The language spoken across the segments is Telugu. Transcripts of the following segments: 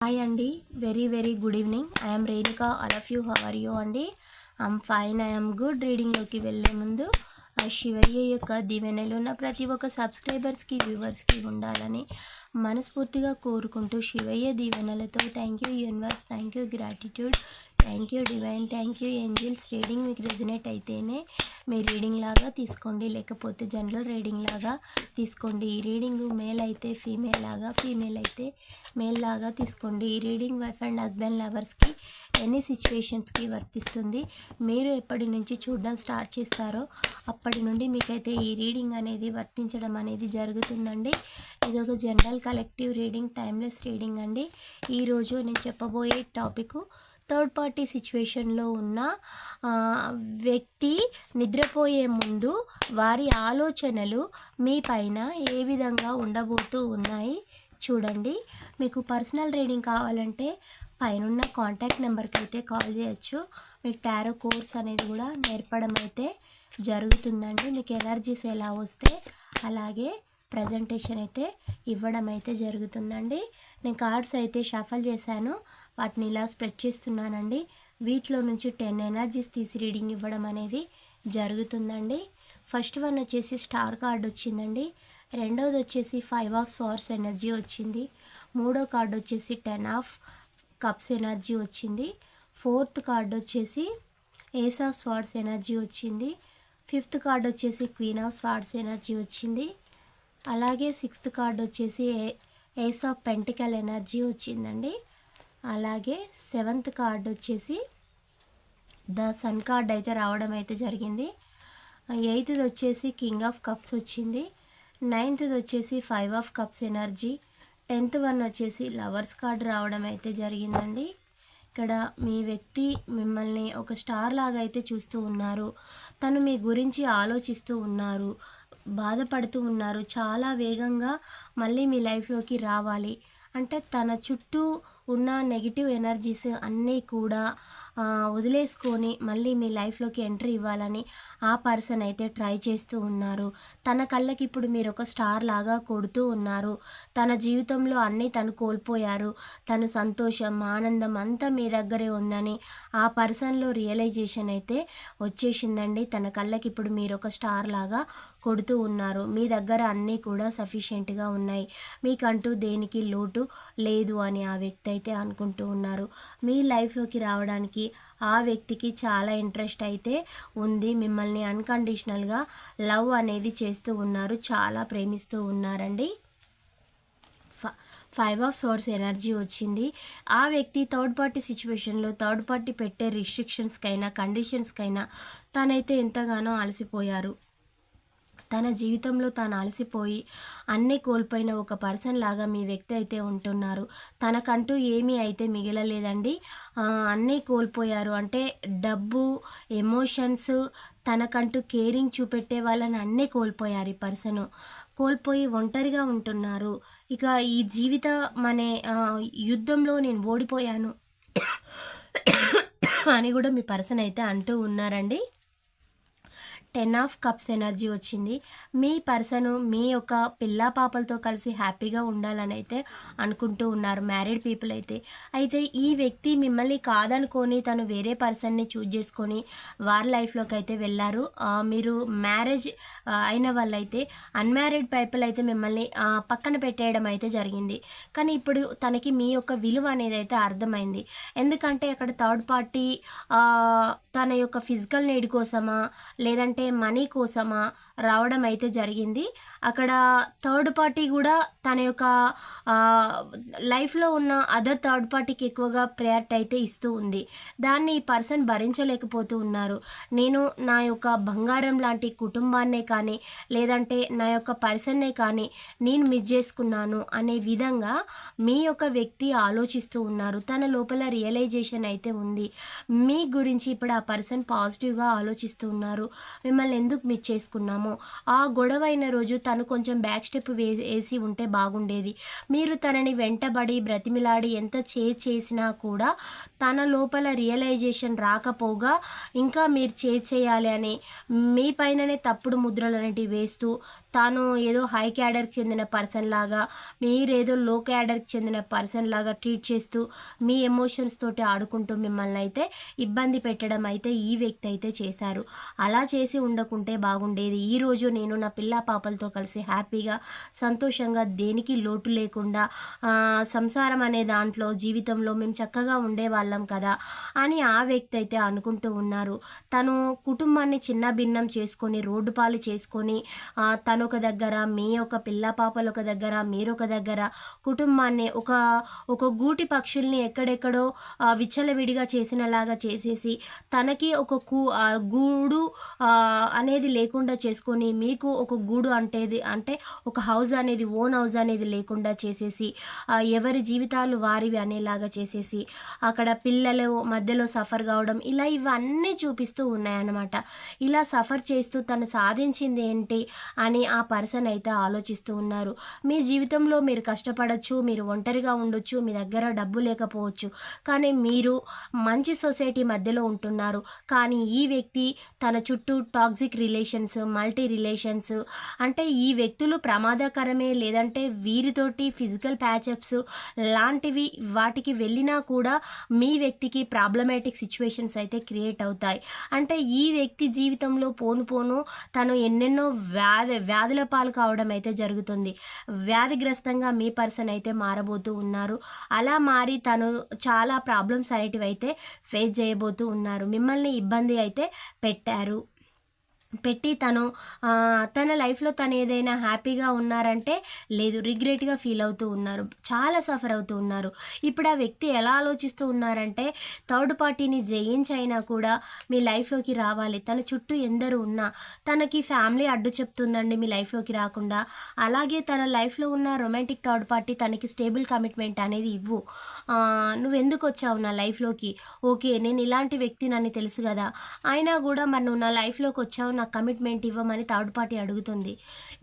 హాయ్ అండి. Very very good evening I'm Renuka all of you how are you అండి? ఐఎమ్ ఫైన్ ఐఎమ్ గుడ్ రీడింగ్లోకి వెళ్ళే ముందు ఆ శివయ్య యొక్క దీవెనలు ఉన్న ప్రతి ఒక్క సబ్స్క్రైబర్స్కి వ్యూవర్స్కి ఉండాలని మనస్ఫూర్తిగా కోరుకుంటూ శివయ్య దీవెనలతో thank you universe thank you gratitude thank you divine thank you angels reading మీకు రెజినేట్ అయితేనే మీ రీడింగ్ లాగా తీసుకోండి. లేకపోతే జనరల్ రీడింగ్ లాగా తీసుకోండి. ఈ రీడింగ్ మేల్ అయితే ఫీమేల్ లాగా ఫీమేల్ అయితే మేల్ లాగా తీసుకోండి. ఈ రీడింగ్ వైఫ్ అండ్ హస్బెండ్ లవర్స్కి ఎన్ని సిచ్యువేషన్స్కి వర్తిస్తుంది. మీరు ఎప్పటి నుంచి చూడడం స్టార్ట్ చేస్తారో అప్పటి నుండి మీకైతే ఈ రీడింగ్ అనేది వర్తించడం అనేది జరుగుతుందండి. ఇది ఒక general collective reading timeless reading అండి. ఈరోజు నేను చెప్పబోయే టాపిక్ థర్డ్ పార్టీ సిచ్యువేషన్లో ఉన్న వ్యక్తి నిద్రపోయే ముందు వారి ఆలోచనలు మీ పైన ఏ విధంగా ఉండబోతూ ఉన్నాయి చూడండి. మీకు పర్సనల్ రీడింగ్ కావాలంటే పైనున్న కాంటాక్ట్ నెంబర్కి అయితే కాల్ చేయొచ్చు. మీకు టారో కోర్స్ అనేది కూడా నేర్పడం అయితే జరుగుతుందండి. మీకు ఎనర్జీస్ ఎలా వస్తే అలాగే ప్రజెంటేషన్ అయితే ఇవ్వడం అయితే జరుగుతుందండి. నేను కార్డ్స్ అయితే షఫల్ చేశాను. వాటిని ఇలా స్ప్రెడ్ చేస్తున్నానండి. వీటిలో నుంచి టెన్ ఎనర్జీస్ తీసి రీడింగ్ ఇవ్వడం అనేది జరుగుతుందండి. ఫస్ట్ వన్ వచ్చేసి స్టార్ కార్డ్ వచ్చిందండి. రెండోది వచ్చేసి ఫైవ్ ఆఫ్ స్వార్స్ ఎనర్జీ వచ్చింది. మూడో కార్డ్ వచ్చేసి టెన్ ఆఫ్ కప్స్ ఎనర్జీ వచ్చింది. ఫోర్త్ కార్డ్ వచ్చేసి ఏస్ ఆఫ్ స్వార్డ్స్ ఎనర్జీ వచ్చింది. ఫిఫ్త్ కార్డ్ వచ్చేసి క్వీన్ ఆఫ్ స్వార్డ్స్ ఎనర్జీ వచ్చింది. అలాగే సిక్స్త్ కార్డ్ వచ్చేసి a- ace of pentacle energy వచ్చిందండి. అలాగే సెవెంత్ కార్డ్ వచ్చేసి ద సన్ కార్డ్ అయితే రావడం అయితే జరిగింది. ఎయిత్ది వచ్చేసి కింగ్ ఆఫ్ కప్స్ వచ్చింది. నైన్త్ది వచ్చేసి five of cups energy. Tenth one వచ్చేసి లవర్స్ కార్డ్ రావడం అయితే జరిగిందండి. ఇక్కడ మీ వ్యక్తి మిమ్మల్ని ఒక స్టార్ లాగా అయితే చూస్తూ ఉన్నారు. తను మీ గురించి ఆలోచిస్తూ ఉన్నారు. బాధపడుతూ ఉన్నారు. చాలా వేగంగా మళ్ళీ మీ లైఫ్లోకి రావాలి. అంటే తన చుట్టూ ఉన్న నెగిటివ్ ఎనర్జీస్ అన్నీ కూడా వదిలేసుకొని మళ్ళీ మీ లైఫ్లోకి ఎంట్రీ ఇవ్వాలని ఆ పర్సన్ అయితే ట్రై చేస్తూ ఉన్నారు. తన కళ్ళకి ఇప్పుడు మీరు ఒక స్టార్ లాగా కొడుతూ ఉన్నారు. తన జీవితంలో అన్నీ తను కోల్పోయారు. తను సంతోషం ఆనందం అంతా మీ దగ్గరే ఉందని ఆ పర్సన్లో రియలైజేషన్ అయితే వచ్చేసిందండి. తన కళ్ళకి ఇప్పుడు మీరు ఒక స్టార్ లాగా కొడుతూ ఉన్నారు. మీ దగ్గర అన్నీ కూడా సఫిషియెంట్గా ఉన్నాయి. మీకంటూ దేనికి లోటు లేదు అని ఆ వ్యక్తి అయితే అనుకుంటూ ఉన్నారు. మీ లైఫ్లోకి రావడానికి ఆ వ్యక్తికి చాలా ఇంట్రెస్ట్ అయితే ఉంది. మిమ్మల్ని అన్కండిషనల్గా లవ్ అనేది చేస్తూ ఉన్నారు. చాలా ప్రేమిస్తూ ఉన్నారండి. ఫైవ్ ఆఫ్ సోర్స్ ఎనర్జీ వచ్చింది. ఆ వ్యక్తి థర్డ్ పార్టీ సిచ్యువేషన్లో థర్డ్ పార్టీ పెట్టే రిస్ట్రిక్షన్స్కైనా కండిషన్స్కైనా తనైతే ఎంతగానో అలసిపోయారు. తన జీవితంలో తాను అలసిపోయి అన్నీ కోల్పోయిన ఒక పర్సన్ లాగా మీ వ్యక్తి అయితే ఉంటున్నారు. తనకంటూ ఏమీ అయితే మిగలలేదండి. అన్నీ కోల్పోయారు. అంటే డబ్బు ఎమోషన్స్ తనకంటూ కేరింగ్ చూపెట్టే వాళ్ళని అన్నీ కోల్పోయారు ఈ పర్సన్. కోల్పోయి ఒంటరిగా ఉంటున్నారు. ఇక ఈ జీవితం అనే యుద్ధంలో నేను ఓడిపోయాను. అని కూడా మీ పర్సన్ అయితే అంటూ ఉన్నారండి. టెన్ ఆఫ్ కప్స్ ఎనర్జీ వచ్చింది. మీ పర్సన్ మీ యొక్క పిల్ల పాపలతో కలిసి హ్యాపీగా ఉండాలని అయితే అనుకుంటూ ఉన్నారు మ్యారీడ్ పీపుల్ అయితే. అయితే ఈ వ్యక్తి మిమ్మల్ని కాదనుకొని తను వేరే పర్సన్ని చూజ్ చేసుకొని వారి లైఫ్లోకి అయితే వెళ్ళారు. మీరు మ్యారేజ్ అయిన వాళ్ళైతే అన్మ్యారీడ్ పీపుల్ అయితే మిమ్మల్ని పక్కన పెట్టేయడం అయితే జరిగింది. కానీ ఇప్పుడు తనకి మీ యొక్క విలువ అనేది అయితే అర్థమైంది. ఎందుకంటే అక్కడ థర్డ్ పార్టీ తన యొక్క ఫిజికల్ నీడ్ కోసమా లేదంటే మనీ కోసమా? రావడం అయితే జరిగింది. అక్కడ థర్డ్ పార్టీ కూడా తన యొక్క లైఫ్లో ఉన్న అదర్ థర్డ్ పార్టీకి ఎక్కువగా ప్రయారిటీ అయితే ఇస్తూ ఉంది. దాన్ని ఈ పర్సన్ భరించలేకపోతూ ఉన్నారు. నేను నా యొక్క బంగారం లాంటి కుటుంబాన్నే కానీ లేదంటే నా యొక్క పర్సన్నే కానీ నేను మిస్ చేసుకున్నాను అనే విధంగా మీ యొక్క వ్యక్తి ఆలోచిస్తూ ఉన్నారు. తన లోపల రియలైజేషన్ అయితే ఉంది. మీ గురించి ఇప్పుడు ఆ పర్సన్ పాజిటివ్గా ఆలోచిస్తూ ఉన్నారు. మిమ్మల్ని ఎందుకు మిస్ చేసుకున్నామో? ఆ గొడవ అయిన రోజు తను కొంచెం బ్యాక్ స్టెప్ వే వేసి ఉంటే బాగుండేది. మీరు తనని వెంటబడి బ్రతిమిలాడి ఎంత చే చేసినా కూడా తన లోపల రియలైజేషన్ రాకపోగా ఇంకా మీరు చేజ్ చేయాలి అని మీ పైననే తప్పుడు ముద్రలు అనేటివి వేస్తూ తాను ఏదో హై క్యాడర్కి చెందిన పర్సన్ లాగా మీరేదో లో క్యాడర్కి చెందిన పర్సన్ లాగా ట్రీట్ చేస్తూ మీ ఎమోషన్స్ తోటి ఆడుకుంటూ మిమ్మల్ని అయితే ఇబ్బంది పెట్టడం అయితే ఈ వ్యక్తి అయితే చేశారు. అలా చేసి ఉండకుంటే బాగుండేది. ఈరోజు నేను నా పిల్ల పాపలతో కలిసి హ్యాపీగా సంతోషంగా దేనికి లోటు లేకుండా సంసారం అనే దాంట్లో జీవితంలో మేము చక్కగా ఉండేవాళ్ళం కదా అని ఆ వ్యక్తి అయితే అనుకుంటూ ఉన్నారు. తను కుటుంబాన్ని చిన్న భిన్నం చేసుకొని రోడ్డు పాలు చేసుకొని తను ఒక దగ్గర మీ ఒక పిల్ల పాపలు ఒక దగ్గర మీరు ఒక దగ్గర కుటుంబాన్ని ఒక ఒక గూటి పక్షుల్ని ఎక్కడెక్కడో విచ్చలవిడిగా చేసినలాగా చేసేసి తనకి ఒక కూ గూడు అనేది లేకుండా చేసుకొని మీకు ఒక గూడు అంటేది అంటే ఒక హౌస్ అనేది ఓన్ హౌస్ అనేది లేకుండా చేసేసి ఎవరి జీవితాలు వారివి అనేలాగా చేసేసి అక్కడ పిల్లలు మధ్యలో సఫర్ కావడం ఇలా ఇవన్నీ చూపిస్తూ ఉన్నాయన్నమాట. ఇలా సఫర్ చేస్తూ తను సాధించింది ఏంటి అని ఆ పర్సన్ అయితే ఆలోచిస్తూ ఉన్నారు. మీ జీవితంలో మీరు కష్టపడచ్చు మీరు ఒంటరిగా ఉండొచ్చు మీ దగ్గర డబ్బు లేకపోవచ్చు. కానీ మీరు మంచి సొసైటీ మధ్యలో ఉంటున్నారు. కానీ ఈ వ్యక్తి తన చుట్టూ టాక్సిక్ రిలేషన్స్ మల్టీ రిలేషన్స్ అంటే ఈ వ్యక్తులు ప్రమాదకరమే లేదంటే వీరితోటి ఫిజికల్ ప్యాచప్స్ లాంటివి వాటికి వెళ్ళినా కూడా మీ వ్యక్తికి ప్రాబ్లమాటిక్ సిచ్యువేషన్స్ అయితే క్రియేట్ అవుతాయి. అంటే ఈ వ్యక్తి జీవితంలో పోను పోను తను ఎన్నెన్నో వ్యాధి వ్యాధుల పాలు కావడం అయితే జరుగుతుంది. వ్యాధిగ్రస్తంగా మీ పర్సన్ అయితే మారబోతూ ఉన్నారు. అలా మారి తను చాలా ప్రాబ్లమ్స్ అనేటివి అయితే ఫేస్ చేయబోతూ ఉన్నారు. మిమ్మల్ని ఇబ్బంది అయితే పెట్టారు. పెట్టి తను తన లైఫ్లో తను ఏదైనా హ్యాపీగా ఉన్నారంటే లేదు రిగ్రెట్గా ఫీల్ అవుతూ ఉన్నారు. చాలా సఫర్ అవుతూ ఉన్నారు. ఇప్పుడు ఆ వ్యక్తి ఎలా ఆలోచిస్తూ ఉన్నారంటే థర్డ్ పార్టీని జయించైనా కూడా మీ లైఫ్లోకి రావాలి. తన చుట్టూ ఎందరు ఉన్నా తనకి ఫ్యామిలీ అడ్డు చెప్తుందండి మీ లైఫ్లోకి రాకుండా. అలాగే తన లైఫ్లో ఉన్న రొమాంటిక్ థర్డ్ పార్టీ తనకి స్టేబుల్ కమిట్మెంట్ అనేది ఇవ్వు. నువ్వు ఎందుకు వచ్చావు నా లైఫ్లోకి ఓకే నేను ఇలాంటి వ్యక్తి నన్ను తెలుసు కదా. అయినా కూడా మరి నువ్వు నా లైఫ్లోకి వచ్చావు నాకు కమిట్మెంట్ ఇవ్వమని థర్డ్ పార్టీ అడుగుతుంది.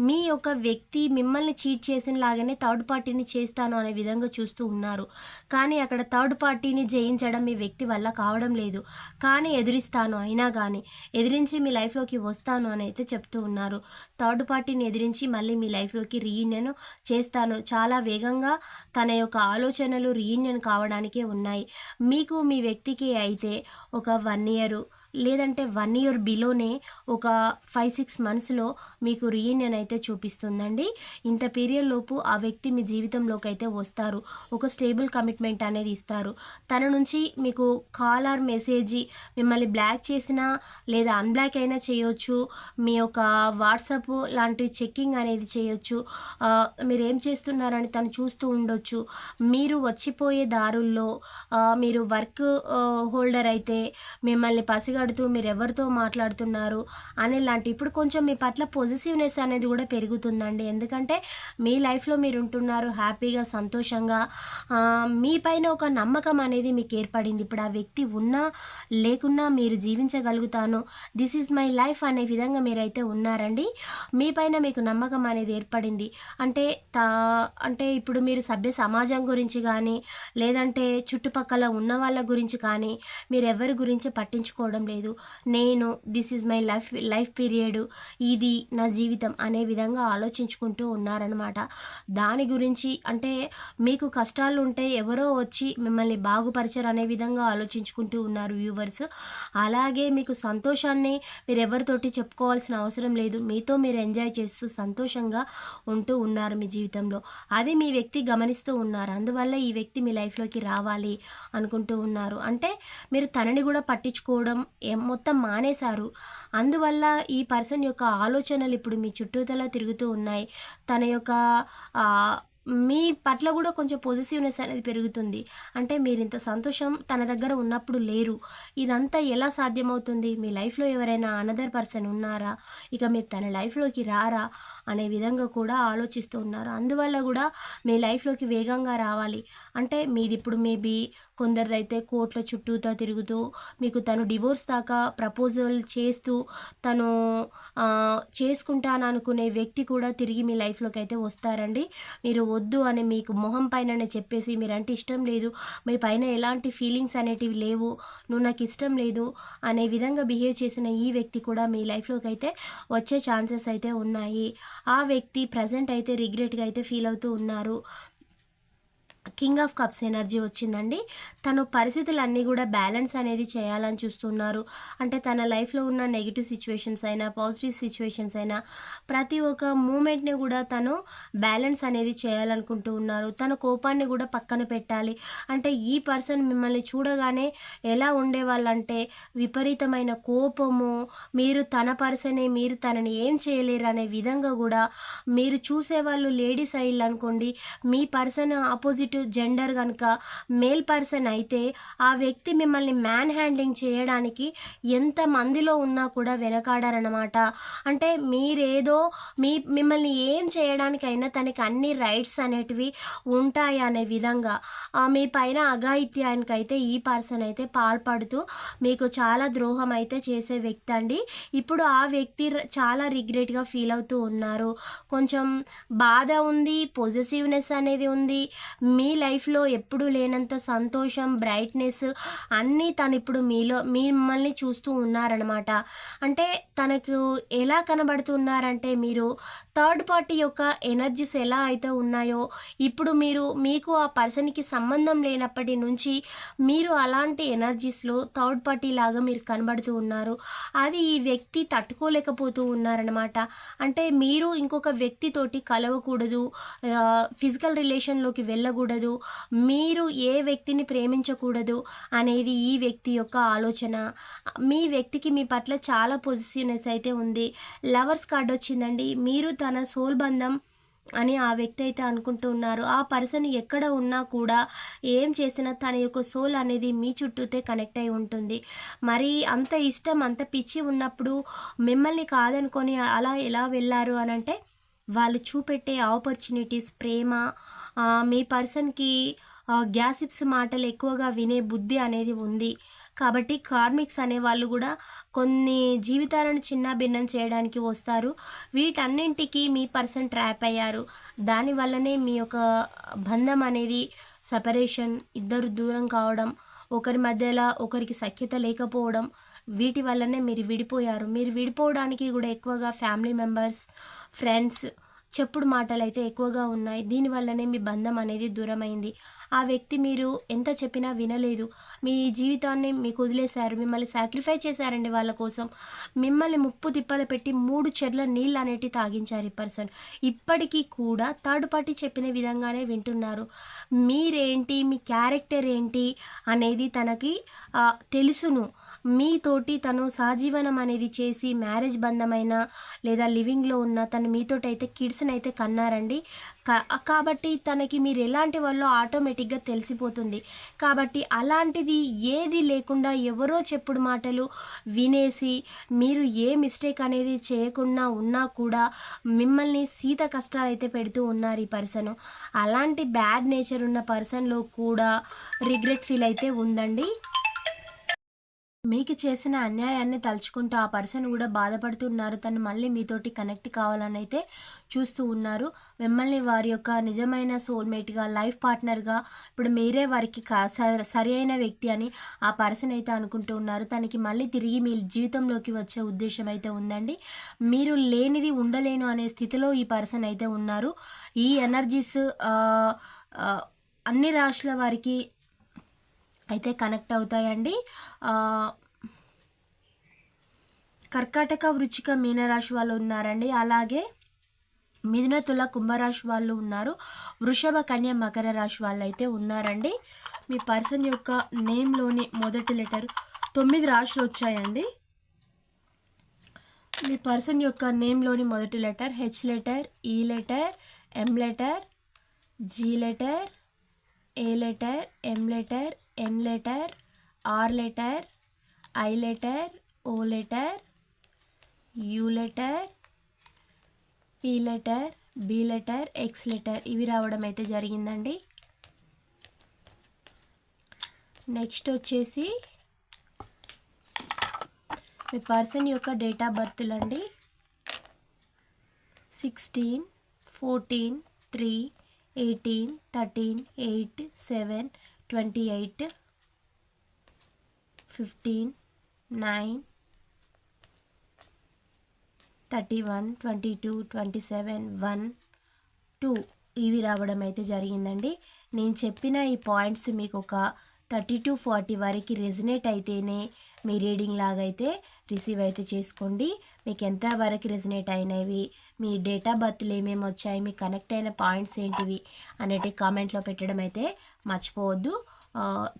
మీ యొక్క వ్యక్తి మిమ్మల్ని చీట్ చేసిన లాగానే థర్డ్ పార్టీని చేస్తాను అనే విధంగా చూస్తూ ఉన్నారు. కానీ అక్కడ థర్డ్ పార్టీని జయించడం మీ వ్యక్తి వల్ల కావడం లేదు. కానీ ఎదిరిస్తాను అయినా కానీ ఎదిరించి మీ లైఫ్లోకి వస్తాను అని అయితే చెప్తూ ఉన్నారు. థర్డ్ పార్టీని ఎదిరించి మళ్ళీ మీ లైఫ్లోకి రీయూనియన్ చేస్తాను. చాలా వేగంగా తన యొక్క ఆలోచనలు రీయూనియన్ కావడానికే ఉన్నాయి. మీకు మీ వ్యక్తికి అయితే ఒక వన్ ఇయర్ లేదంటే వన్ ఇయర్ బిలోనే ఒక ఫైవ్ సిక్స్ మంత్స్లో మీకు రీయూనియన్ అయితే చూపిస్తుందండి. ఇంత పీరియడ్ లోపు ఆ వ్యక్తి మీ జీవితంలోకి అయితే వస్తారు. ఒక స్టేబుల్ కమిట్మెంట్ అనేది ఇస్తారు. తన నుంచి మీకు కాల్ ఆర్ మెసేజ్ మిమ్మల్ని బ్లాక్ చేసినా లేదా అన్బ్లాక్ అయినా చేయొచ్చు. మీ యొక్క వాట్సాప్ లాంటి చెక్కింగ్ అనేది చేయొచ్చు. మీరు ఏం చేస్తున్నారని తను చూస్తూ ఉండొచ్చు. మీరు వచ్చిపోయే దారుల్లో మీరు వర్క్ హోల్డర్ అయితే మిమ్మల్ని మాట్లాడుతూ మీరు ఎవరితో మాట్లాడుతున్నారు అనే లాంటి ఇప్పుడు కొంచెం మీ పట్ల పొజిటివ్నెస్ అనేది కూడా పెరుగుతుందండి. ఎందుకంటే మీ లైఫ్లో మీరు ఉంటున్నారు హ్యాపీగా సంతోషంగా. మీ పైన ఒక నమ్మకం అనేది మీకు ఏర్పడింది. ఇప్పుడు ఆ వ్యక్తి ఉన్నా లేకున్నా మీరు జీవించగలుగుతాను. దిస్ ఈజ్ మై లైఫ్ అనే విధంగా మీరైతే ఉన్నారండి. మీ పైన మీకు నమ్మకం అనేది ఏర్పడింది. అంటే తా అంటే ఇప్పుడు మీరు సభ్య సమాజం గురించి కానీ లేదంటే చుట్టుపక్కల ఉన్న వాళ్ళ గురించి కానీ మీరు ఎవరి గురించి పట్టించుకోవడం లేదు. నేను this is my life life period ఇది నా జీవితం అనే విధంగా ఆలోచించుకుంటూ ఉన్నారనమాట దాని గురించి అంటే మీకు కష్టాలు ఉంటే ఎవరో వచ్చి మిమ్మల్ని బాగుపరచరు అనే విధంగా ఆలోచించుకుంటూ ఉన్నారు వ్యూవర్స్. అలాగే మీకు సంతోషాన్ని మీరు ఎవరితోటి చెప్పుకోవాల్సిన అవసరం లేదు. మీతో మీరు ఎంజాయ్ చేస్తూ సంతోషంగా ఉంటూ ఉన్నారు మీ జీవితంలో. అది మీ వ్యక్తి గమనిస్తూ ఉన్నారు. అందువల్ల ఈ వ్యక్తి మీ లైఫ్లోకి రావాలి అనుకుంటూ ఉన్నారు. అంటే మీరు తనని కూడా పట్టించుకోవడం మొత్తం మానేశారు. అందువల్ల ఈ పర్సన్ యొక్క ఆలోచనలు ఇప్పుడు మీ చుట్టూతల తిరుగుతూ ఉన్నాయి. తన యొక్క మీ పట్ల కూడా కొంచెం పొజిటివ్నెస్ అనేది పెరుగుతుంది. అంటే మీరు ఇంత సంతోషం తన దగ్గర ఉన్నప్పుడు లేరు. ఇదంతా ఎలా సాధ్యమవుతుంది? మీ లైఫ్లో ఎవరైనా అనదర్ పర్సన్ ఉన్నారా? ఇక మీరు తన లైఫ్లోకి రారా? అనే విధంగా కూడా ఆలోచిస్తూ ఉన్నారు. అందువల్ల కూడా మీ లైఫ్లోకి వేగంగా రావాలి. అంటే మీది ఇప్పుడు మేబీ కొందరిదైతే కోర్టుల చుట్టూతా తిరుగుతూ మీకు తను డివోర్స్ దాకా ప్రపోజల్ చేస్తూ తను చేసుకుంటాననుకునే వ్యక్తి కూడా తిరిగి మీ లైఫ్లోకి అయితే వస్తారండి. మీరు వద్దు అని మీకు మొహం పైననే చెప్పేసి మీరంటే ఇష్టం లేదు మీ పైన ఎలాంటి ఫీలింగ్స్ అనేటివి లేవు నువ్వు నాకు ఇష్టం లేదు అనే విధంగా బిహేవ్ చేసిన ఈ వ్యక్తి కూడా మీ లైఫ్లోకి అయితే వచ్చే ఛాన్సెస్ అయితే ఉన్నాయి. ఆ వ్యక్తి ప్రజెంట్ అయితే రిగ్రెట్గా అయితే ఫీల్ అవుతూ ఉన్నారు. కింగ్ ఆఫ్ కప్స్ ఎనర్జీ వచ్చిందండి. తను పరిస్థితులన్నీ కూడా బ్యాలెన్స్ అనేది చేయాలని చూస్తున్నారు. అంటే తన లైఫ్లో ఉన్న నెగిటివ్ సిచ్యువేషన్స్ అయినా పాజిటివ్ సిచ్యువేషన్స్ అయినా ప్రతి ఒక్క మూమెంట్ని కూడా తను బ్యాలెన్స్ అనేది చేయాలనుకుంటూ ఉన్నారు. తన కోపాన్ని కూడా పక్కన పెట్టాలి. అంటే ఈ పర్సన్ మిమ్మల్ని చూడగానే ఎలా ఉండేవాళ్ళంటే విపరీతమైన కోపము మీరు తన పర్సనే మీరు తనని ఏం చేయలేరు అనే విధంగా కూడా మీరు చూసేవాళ్ళు లేడీస్ అయ్యిల్లు అనుకోండి మీ పర్సన్ ఆపోజిట్ జెండర్ కనుక మేల్ పర్సన్ అయితే ఆ వ్యక్తి మిమ్మల్ని మ్యాన్ హ్యాండ్లింగ్ చేయడానికి ఎంత మందిలో ఉన్నా కూడా వెనకాడారనమాట అంటే మీరేదో మీ మిమ్మల్ని ఏం చేయడానికైనా తనకి అన్ని రైట్స్ అనేటివి ఉంటాయి అనే విధంగా మీ పైన అఘాయిత్యానికైతే ఈ పర్సన్ అయితే పాల్పడుతూ మీకు చాలా ద్రోహం అయితే చేసే వ్యక్తి అండి. ఇప్పుడు ఆ వ్యక్తి చాలా రిగ్రెట్గా ఫీల్ అవుతూ ఉన్నారు. కొంచెం బాధ ఉంది పొజిటివ్నెస్ అనేది ఉంది. మీ మీ లైఫ్లో ఎప్పుడూ లేనంత సంతోషం బ్రైట్నెస్ అన్నీ తను ఇప్పుడు మీలో మిమ్మల్ని చూస్తూ ఉన్నారనమాట. అంటే తనకు ఎలా కనబడుతున్నారంటే మీరు థర్డ్ పార్టీ యొక్క ఎనర్జీస్ ఎలా అయితే ఉన్నాయో ఇప్పుడు మీరు మీకు ఆ పర్సన్కి సంబంధం లేనప్పటి నుంచి మీరు అలాంటి ఎనర్జీస్లో థర్డ్ పార్టీ లాగా మీరు కనబడుతూ ఉన్నారు. అది ఈ వ్యక్తి తట్టుకోలేకపోతూ ఉన్నారనమాట అంటే మీరు ఇంకొక వ్యక్తితోటి కలవకూడదు ఫిజికల్ రిలేషన్లోకి వెళ్ళకూడదు మీరు ఏ వ్యక్తిని ప్రేమించకూడదు అనేది ఈ వ్యక్తి యొక్క ఆలోచన. మీ వ్యక్తికి మీ పట్ల చాలా పొజిటివ్నెస్ అయితే ఉంది. లవర్స్ కార్డ్ వచ్చిందండి. మీరు తన సోల్ బంధం అని ఆ వ్యక్తి అయితే అనుకుంటూ ఉన్నారు. ఆ పర్సన్ ఎక్కడ ఉన్నా కూడా ఏం చేసినా తన యొక్క సోల్ అనేది మీ చుట్టూతే కనెక్ట్ అయి ఉంటుంది. మరి అంత ఇష్టం అంత పిచ్చి ఉన్నప్పుడు మిమ్మల్ని కాదనుకొని అలా ఎలా వెళ్ళారు అని అంటే వాళ్ళు చూపెట్టే ఆపర్చునిటీస్ ప్రేమ మీ పర్సన్కి గ్యాసిప్స్ మాటలు ఎక్కువగా వినే బుద్ధి అనేది ఉంది. కాబట్టి కార్మిక్స్ అనే వాళ్ళు కూడా కొన్ని జీవితాలను చిన్న భిన్నం చేయడానికి వస్తారు. వీటన్నింటికి మీ పర్సన్ ట్రాప్ అయ్యారు. దానివల్లనే మీ యొక్క బంధం అనేది సపరేషన్ ఇద్దరు దూరం కావడం ఒకరి మధ్యలో ఒకరికి సఖ్యత లేకపోవడం వీటి వల్లనే మీరు విడిపోయారు. మీరు విడిపోవడానికి కూడా ఎక్కువగా ఫ్యామిలీ మెంబర్స్ ఫ్రెండ్స్ చెప్పుడు మాటలు అయితే ఎక్కువగా ఉన్నాయి. దీనివల్లనే మీ బంధం అనేది దూరమైంది. ఆ వ్యక్తి మీరు ఎంత చెప్పినా వినలేదు. మీ జీవితాన్ని మీకు వదిలేశారు. మిమ్మల్ని సాక్రిఫై చేశారండి వాళ్ళ కోసం. మిమ్మల్ని ముప్పు తిప్పలు పెట్టి మూడు చెర్ల నీళ్ళు అనేటి తాగించారు ఈ పర్సన్ ఇప్పటికీ కూడా థర్డ్ పార్టీ చెప్పిన విధంగానే వింటున్నారు. మీరేంటి? మీ క్యారెక్టర్ ఏంటి? అనేది తనకి తెలుసును. మీతోటి తను సహజీవనం అనేది చేసి మ్యారేజ్ బంధమైన లేదా లివింగ్లో ఉన్న తను మీతోటి అయితే కిడ్స్ని అయితే కన్నారండి కాబట్టి తనకి మీరు ఎలాంటి వాళ్ళు ఆటోమేటిక్గా తెలిసిపోతుంది. కాబట్టి అలాంటిది ఏది లేకుండా ఎవరో చెప్పుడు మాటలు వినేసి మీరు ఏ మిస్టేక్ అనేది చేయకుండా ఉన్నా కూడా మిమ్మల్ని సీత కష్టాలు అయితే పెడుతూ ఉన్నారు ఈ పర్సన్. అలాంటి బ్యాడ్ నేచర్ ఉన్న పర్సన్లో కూడా రిగ్రెట్ ఫీల్ అయితే ఉందండి. మీకు చేసిన అన్యాయాన్ని తలుచుకుంటూ ఆ పర్సన్ కూడా బాధపడుతున్నారు. తను మళ్ళీ మీతోటి కనెక్ట్ కావాలని అయితే చూస్తూ ఉన్నారు. మిమ్మల్ని వారి యొక్క నిజమైన సోల్మేట్గా లైఫ్ పార్ట్నర్గా ఇప్పుడు మీరే వారికి కా స- సరి అయిన వ్యక్తి అని ఆ పర్సన్ అయితే అనుకుంటూ ఉన్నారు. తనకి మళ్ళీ తిరిగి మీ జీవితంలోకి వచ్చే ఉద్దేశం అయితే ఉందండి. మీరు లేనిది ఉండలేను అనే స్థితిలో ఈ పర్సన్ అయితే ఉన్నారు. ఈ ఎనర్జీస్ అన్ని రాశుల వారికి అయితే కనెక్ట్ అవుతాయండి. కర్కాటక వృచ్చిక మీనరాశి వాళ్ళు ఉన్నారండి. అలాగే మిథున తుల కుంభరాశి వాళ్ళు ఉన్నారు. వృషభ కన్య మకర రాశి వాళ్ళు అయితే ఉన్నారండి. మీ పర్సన్ యొక్క నేమ్లోని మొదటి లెటర్ తొమ్మిది రాశులు వచ్చాయండి. మీ పర్సన్ యొక్క నేమ్లోని మొదటి letter H letter E letter M letter G letter A letter M letter N letter R letter I letter O letter U letter P letter B letter X letter ఇవి రావడం అయితే జరిగిందండి. నెక్స్ట్ వచ్చేసి మీ పర్సన్ యొక్క డేట్ ఆఫ్ బర్త్లు అండి. Sixteen fourteen three eighteen thirteen eight seven twenty eight fifteen nine thirty one twenty two twenty seven one two ఇవి రావడం అయితే జరిగిందండి. నేను చెప్పిన ఈ పాయింట్స్ మీకు ఒక థర్టీ టు ఫార్టీ వరకు రెజినేట్ అయితేనే మీ రీడింగ్ లాగైతే రిసీవ్ అయితే చేసుకోండి. మీకు ఎంత వరకు రెజినేట్ అయినవి? మీ డేట్ ఆఫ్ బర్త్లు ఏమేమి వచ్చాయి? మీకు కనెక్ట్ అయిన పాయింట్స్ ఏంటివి? అనేటి కామెంట్లో పెట్టడం అయితే మర్చిపోవద్దు.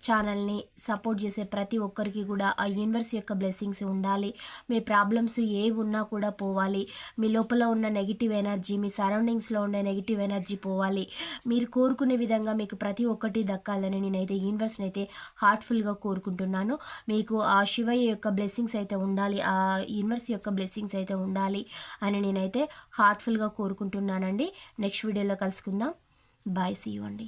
ఛానల్ని సపోర్ట్ చేసే ప్రతి ఒక్కరికి కూడా ఆ యూనివర్స్ యొక్క బ్లెస్సింగ్స్ ఉండాలి. మీ ప్రాబ్లమ్స్ ఏవి ఉన్నా కూడా పోవాలి. మీ లోపల ఉన్న నెగిటివ్ ఎనర్జీ మీ సరౌండింగ్స్లో ఉండే నెగిటివ్ ఎనర్జీ పోవాలి. మీరు కోరుకునే విధంగా మీకు ప్రతి ఒక్కటి దక్కాలని నేనైతే యూనివర్స్ని అయితే హార్ట్ఫుల్గా కోరుకుంటున్నాను. మీకు ఆ శివయ్య యొక్క బ్లెస్సింగ్స్ అయితే ఉండాలి. ఆ యూనివర్స్ యొక్క బ్లెస్సింగ్స్ అయితే ఉండాలి అని నేనైతే హార్ట్ఫుల్గా కోరుకుంటున్నానండి. నెక్స్ట్ వీడియోలో కలుసుకుందాం. బాయ్ సీ యూ అండి.